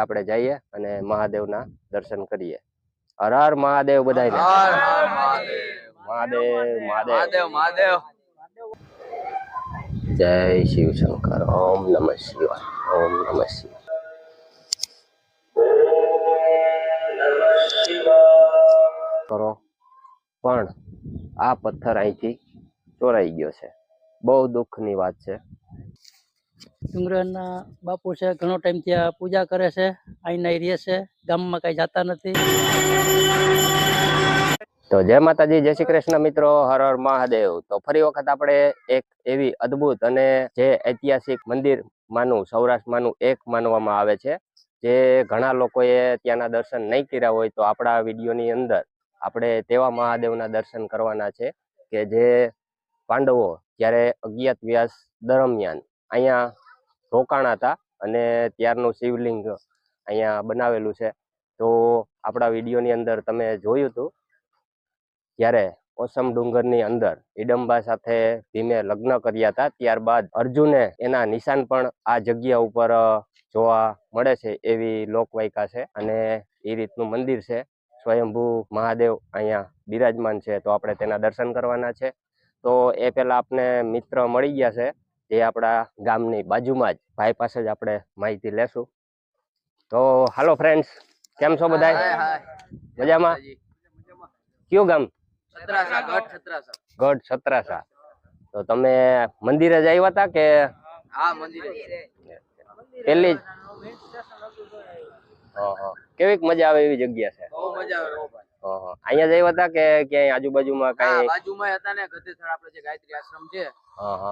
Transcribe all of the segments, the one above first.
આપણે જઈએ અને મહાદેવના દર્શન કરીએ. હર હર મહાદેવ બધાને મહાદેવ. મહાદેવ મહાદેવ. જય શિવ શંકર. ઓમ નમઃ શિવાય. ઓમ નમઃ શિવાય. કરો. પણ આ પથ્થર અહીંથી ચોરાઈ ગયો છે. બહુ દુઃખની વાત છે. ડુંગરના બાપુ છે, ઘણો ટાઈમ ત્યાં પૂજા કરે છે અહીંના રહે છે, ગામમાં કઈ જતા નથી. તો જય માતાજી, જય શ્રી કૃષ્ણ મિત્રો, હર હર મહાદેવ. તો ફરી વખત આપણે એક એવી અદ્ભુત અને જે ઐતિહાસિક મંદિર માનું સૌરાષ્ટ્રમાંનું એક માનવામાં આવે છે. જે ઘણા લોકોએ ત્યાંના દર્શન નહીં કર્યા હોય તો આપણા વિડીયોની અંદર આપણે તેવા મહાદેવના દર્શન કરવાના છે કે જે પાંડવો જ્યારે અજ્ઞાતવ્યાસ દરમિયાન અહીંયા રોકાણા હતા અને ત્યારનું શિવલિંગ અહીંયા બનાવેલું છે. તો આપણા વિડીયોની અંદર તમે જોયું હતું, જ્યારે ઓસમ ડુંગરની અંદર હિડમ્બા સાથે ભીમે લગ્ન કર્યા હતા, ત્યારબાદ અર્જુને એના નિશાન પણ આ જગ્યા ઉપર જોવા મળે છે એવી લોકવાયકા છે અને એ રીતનું મંદિર છે. સ્વયંભૂ મહાદેવ અહીંયા બિરાજમાન છે, તો આપણે તેના દર્શન કરવાના છે. તો એ પહેલાં આપને મિત્ર મળી ગયા છે જે આપણા ગામની બાજુમાં જ ભાઈ પાસે જ આપણે માહિતી લેશું. તો હાલો ફ્રેન્ડ્સ કેમ છો બધા. મજામાં? કયું ગામ? છત્રાસા ગઢ છત્રાસા. તો તમે મંદિરે જ આવ્યા હતા કે? પેલી. કેવીક મજા આવે એવી જગ્યા છે? અહીંયા જઈ હતા કે ક્યાંય આજુબાજુમાં કઈ બાજુમાં હતા ને ગધેથળ આપણે જે ગાયત્રી આશ્રમ છે.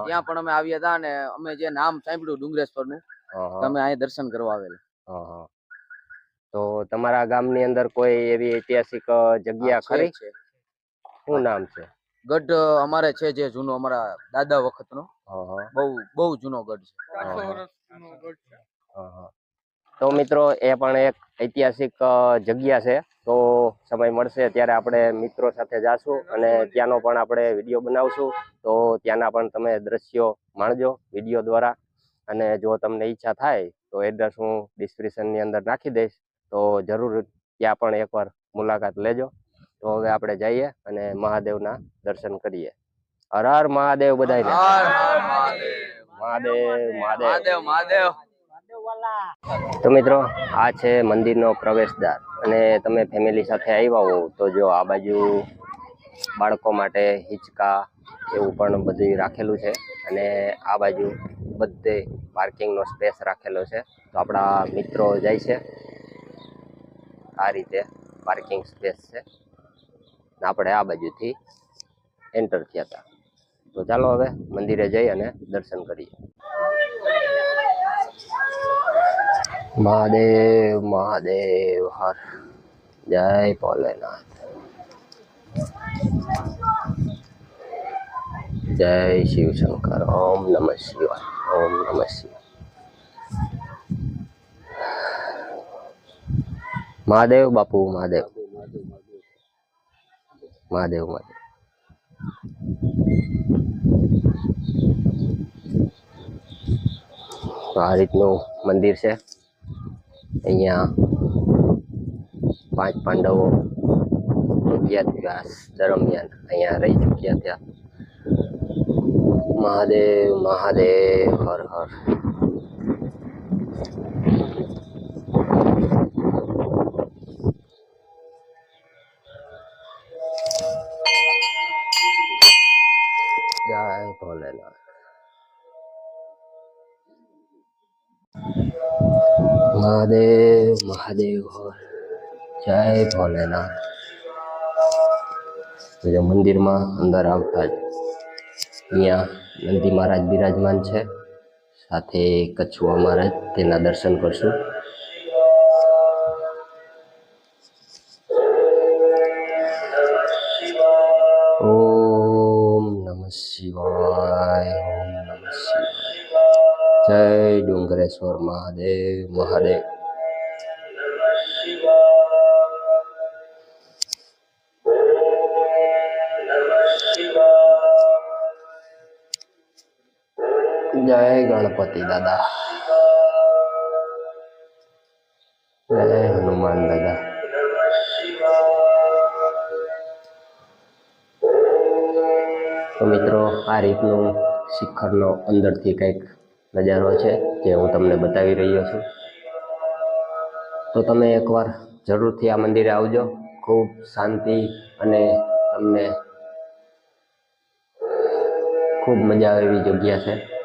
ત્યાં પણ અમે આવ્યા હતા અને અમે જે નામ સાંભળ્યું ડુંગરેશ્વરનું અહં. તમે અહીં દર્શન કરવા આવેલા. તો તમારા ગામની અંદર કોઈ એવી ઐતિહાસિક જગ્યા છે, ખરી છે. શું નામ છે ગઢ અમારે છે જે જૂનો અમારા દાદા વખતનો નો બહુ બહુ જૂનો ગઢ છે. તો મિત્રો એ પણ એક ઐતિહાસિક જગ્યા છે. તો સમય મળશે ત્યારે આપણે મિત્રો સાથે જાશું અને ત્યાંનો પણ આપણે વીડિયો બનાવશું. તો ત્યાંના પણ તમે દ્રશ્યો માણજો વીડિયો દ્વારા. અને જો તમને ઈચ્છા થાય તો એડ્રેસ હું ડિસ્ક્રિપ્શનની અંદર નાખી દઈશ. તો જરૂર ત્યાં પણ એકવાર મુલાકાત લેજો. તો હવે આપણે જઈએ અને મહાદેવના દર્શન કરીએ. હર હર મહાદેવ બધાને મહાદેવ મહાદેવ. મહાદેવ મહાદેવ. તો મિત્રો, આ છે મંદિરનો પ્રવેશદ્વાર. અને તમે ફેમિલી સાથે આવ્યા હો તો જો આ બાજુ બાળકો માટે હિંચકા એવું પણ બધું રાખેલું છે. અને આ બાજુ બધે પાર્કિંગનો સ્પેસ રાખેલો છે. તો આપણા મિત્રો જાય છે. આ રીતે પાર્કિંગ સ્પેસ છે. આપણે આ બાજુથી એન્ટર થયા હતા. તો ચાલો હવે મંદિરે જઈ અને દર્શન કરીએ. મહાદેવ મહાદેવ, હર. જય ભોલેનાથ. જય શિવ શંકર ઓમ નમઃ શિવાય. ઓમ નમઃ શિવાય. મહાદેવ બાપુ, મહાદેવ. મહાદેવ મહાદેવ. આ રીતનું મંદિર છે. અહીંયા પાંચ પાંડવો અજ્ઞાતવાસ દરમિયાન. અહીંયા રહી ચૂક્યા ત્યાં મહાદેવ મહાદેવ હર હર. મહાદેવ જય ભોલેનાથ જો મંદિરમાં અંદર આવતા જ અહીંયા નંદી મહારાજ બિરાજમાન છે સાથે કચ્છુઆ મહારાજ તેના દર્શન કરશું ઓમ નમ શિવાય ઓમ નમ શિવાય જય ડુંગરેશ્વર મહાદેવ મહાદેવ જય ગણપતિ દાદા. જય હનુમાન દાદા. તો મિત્રો, આ રીતનું શિખરનો અંદરથી કંઈક નજારો છે જે હું તમને બતાવી રહ્યો છું. તો તમે એકવાર જરૂરથી આ મંદિરે આવજો. ખૂબ શાંતિ અને તમને ખૂબ મજા આવે એવી જગ્યા છે.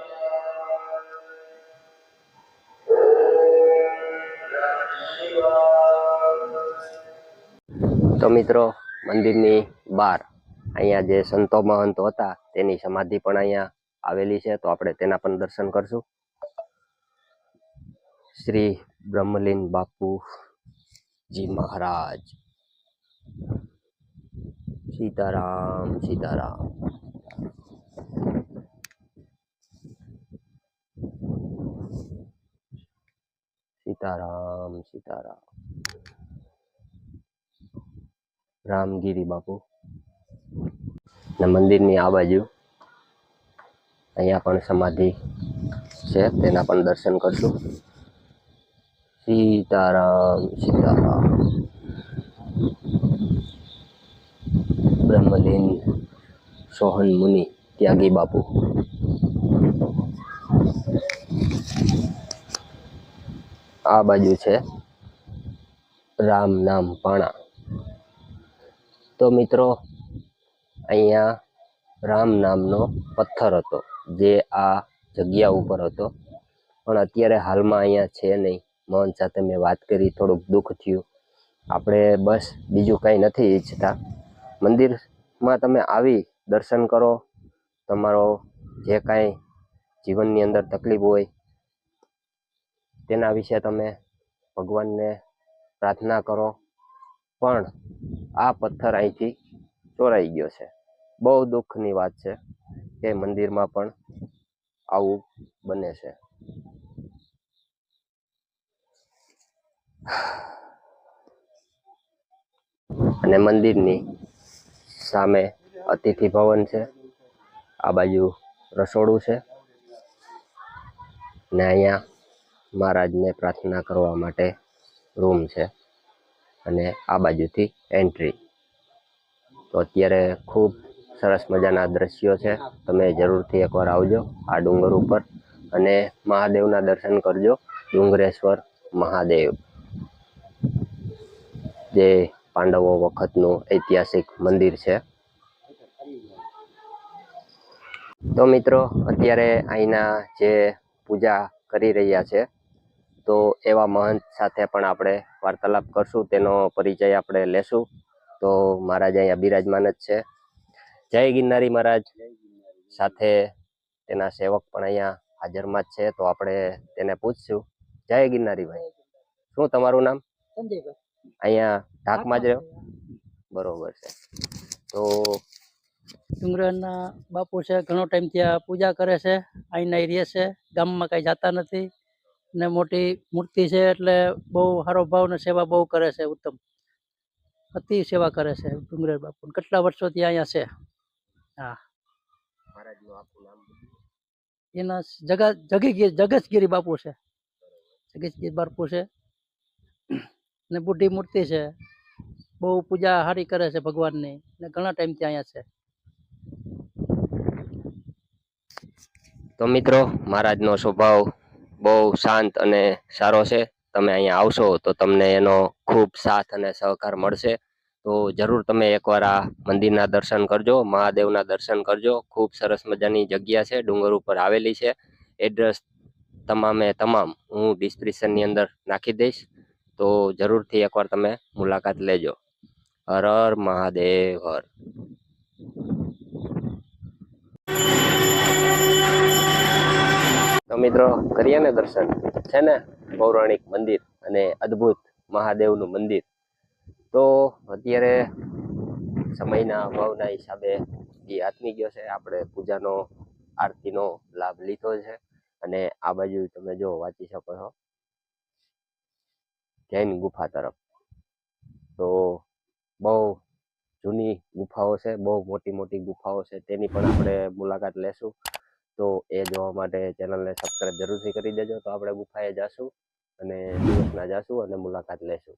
તો મિત્રો, મંદિરની બહાર અહીંયા જે સંતો મહંતો હતા, તેની સમાધિ પણ અહીંયા આવેલી છે. તો આપણે તેના પણ દર્શન કરશું. શ્રી બ્રહ્મલીન બાપુ જી મહારાજ. સીતારામ સીતારામ. સીતારામ સીતારામ. રામગીરી બાપુ ને મંદિરની આ બાજુ અહીંયા પણ સમાધિ છે તેના પણ દર્શન કરશું સીતારામ સીતારામ બ્રહ્મલીન સોહન મુનિ ત્યાગી બાપુ આ બાજુ છે રામ નામ પાણા તો મિત્રો, અહીંયા રામ નામનો પથ્થર હતો, જે આ જગ્યા ઉપર હતો. પણ અત્યારે હાલમાં અહીંયા છે નહીં. મોહન સાથે મેં વાત કરી, થોડુંક દુઃખ થયું. આપણે બસ બીજું કાંઈ નથી ઈચ્છતા. મંદિરમાં તમે આવી દર્શન કરો. તમારો જે કાંઈ જીવનની અંદર તકલીફ હોય, તેના વિશે તમે ભગવાનને પ્રાર્થના કરો. પણ આ પથ્થર અહીંથી ચોરાઈ ગયો છે. બહુ દુઃખની વાત છે કે મંદિરમાં પણ આવું બને છે. અને મંદિરની સામે અતિથિ ભવન છે. આ બાજુ રસોડું છે. ને અહીંયા મહારાજને પ્રાર્થના કરવા માટે રૂમ છે. અને આ બાજુથી એન્ટ્રી તો અત્યારે ખૂબ સરસ મજાના દ્રશ્યો છે. તમે જરૂરથી એકવાર આવજો આ ડુંગર ઉપર અને મહાદેવના દર્શન કરજો. ડુંગરેશ્વર મહાદેવ. જે પાંડવો વખતનું ઐતિહાસિક મંદિર છે. તો મિત્રો, અત્યારે અહીંના જે પૂજા કરી રહ્યા છે, તો એવા મહંત સાથે પણ આપણે વાર્તાલાપ કરશું તેનો પરિચય આપણે લેશું. તો મહારાજ અહીંયા બિરાજમાન જ છે. જય ગિરનારી મહારાજ. સાથે તેના સેવક પણ અહીંયા હાજરમાં જ છે. તો આપણે તેને પૂછશું. જય ગિરનારી ભાઈ. શું તમારું નામ? અહીંયા ઢાકમાં જ રહ્યો? બરોબર છે. તો ડુંગરના બાપુ છે ઘણો ટાઈમ ત્યાં પૂજા કરે છે. અહીં રહે છે. ગામમાં કાંઈ જતા નથી. ને મોટી મૂર્તિ છે એટલે બહુ સારો ભાવ ને સેવા બહુ કરે છે ઉત્તમ. અતિ સેવા કરે છે ડુંગરેર બાપુ. કેટલા વર્ષોથી અહીંયા છે? હા. એના જગા જગીગીર જગતગીરી બાપુ છે. જગતગીર બાપુ છે. ને બુઢી મૂર્તિ છે. બહુ પૂજા સારી કરે છે ભગવાનની. ને ઘણા ટાઈમથી અહીંયા છે. તો મિત્રો મહારાજનો સ્વભાવ બહુ શાંત અને સારો છે. તમે અહીંયા આવશો તો તમને એનો ખૂબ સાથ અને સહકાર મળશે. તો જરૂર તમે એકવાર આ મંદિરના દર્શન કરજો, મહાદેવના દર્શન કરજો. ખૂબ સરસ મજાની જગ્યા છે, ડુંગર ઉપર આવેલી છે. એડ્રેસ તમામે તમામ હું ડિસ્ક્રિપ્શનની અંદર નાખી દઈશ. તો જરૂરથી એકવાર તમે મુલાકાત લેજો. હર હર મહાદેવ, હર. તો મિત્રો, કરીએ ને દર્શન. છે ને? પૌરાણિક મંદિર અને અદ્ભુત મહાદેવનું મંદિર. તો અત્યારે સમયના અભાવના હિસાબે એ આત્મી ગયો છે, આપણે પૂજાનો, આરતીનો લાભ લીધો છે. અને આ બાજુ તમે જો વાંચી શકો છો. જૈન ગુફા તરફ. તો બહુ જૂની ગુફાઓ છે, બહુ મોટી મોટી ગુફાઓ છે. તેની પણ આપણે મુલાકાત લેશું. તો એ જોવા માટે ચેનલને સબસ્ક્રાઇબ જરૂરથી કરી દેજો. તો આપણે ગુફાએ જાશું અને દિવસના જાશું અને મુલાકાત લેશું.